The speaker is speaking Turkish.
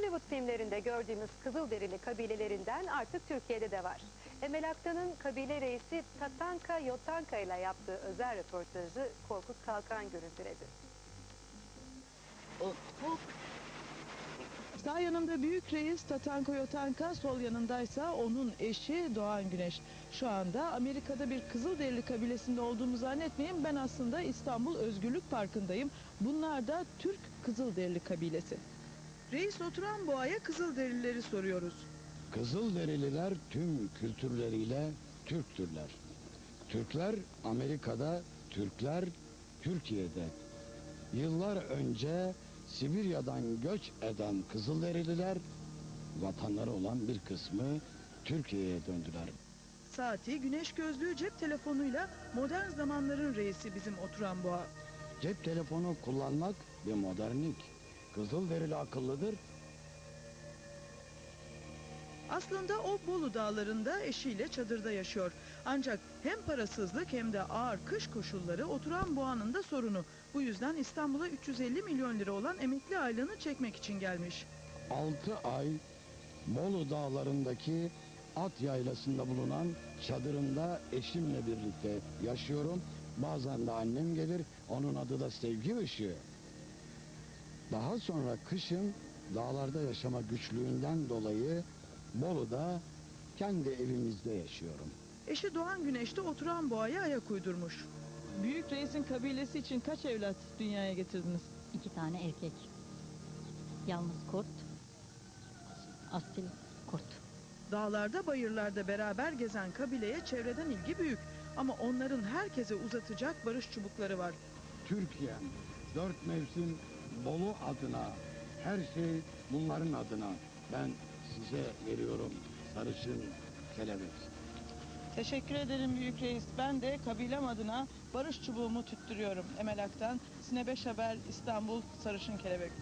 Hollywood filmlerinde gördüğümüz Kızılderili kabilelerinden artık Türkiye'de de var. Emel Aktan'ın kabile reisi Tatanka Yotanka ile yaptığı özel röportajı Korkut Kalkan görüntüledi. Sağ yanımda büyük reis Tatanka Yotanka, sol yanındaysa onun eşi Doğan Güneş. Şu anda Amerika'da bir Kızılderili kabilesinde olduğumu zannetmeyin. Ben aslında İstanbul Özgürlük Parkı'ndayım. Bunlar da Türk Kızılderili kabilesi. Reis oturan boğaya Kızılderilileri soruyoruz. Kızılderililer tüm kültürleriyle Türktürler. Türkler Amerika'da, Türkler Türkiye'de. Yıllar önce Sibirya'dan göç eden Kızılderililer vatanları olan bir kısmı Türkiye'ye döndüler. Saati, güneş gözlüğü, cep telefonuyla modern zamanların reisi bizim oturan boğa. Cep telefonu kullanmak bir modernlik. Kızılderili akıllıdır, Aslında o Bolu dağlarında eşiyle çadırda yaşıyor. Ancak hem parasızlık hem de ağır kış koşulları oturan boğanın da sorunu. Bu yüzden İstanbul'a 350 milyon lira olan emekli aylığını çekmek için gelmiş. 6 ay Bolu dağlarındaki at yaylasında bulunan çadırımda eşimle birlikte yaşıyorum. Bazen de annem gelir, onun adı da Sevgi Işığı. Daha sonra kışın dağlarda yaşama güçlüğünden dolayı Bolu'da kendi evimizde yaşıyorum. Eşi Doğan Güneş'te oturan boğaya ayak uydurmuş. Büyük reisin kabilesi için kaç evlat dünyaya getirdiniz? İki tane erkek. Yalnız kurt. Asil kurt. Dağlarda bayırlarda beraber gezen kabileye çevreden ilgi büyük. Ama onların herkese uzatacak barış çubukları var. Türkiye, dört mevsim Bolu adına, her şey bunların adına ben size veriyorum sarışın kelebek. Teşekkür ederim Büyük Reis. Ben de kabilem adına barış çubuğumu tüttürüyorum. Emel Aktan, Sine 5 Haber, İstanbul, Sarışın Kelebek.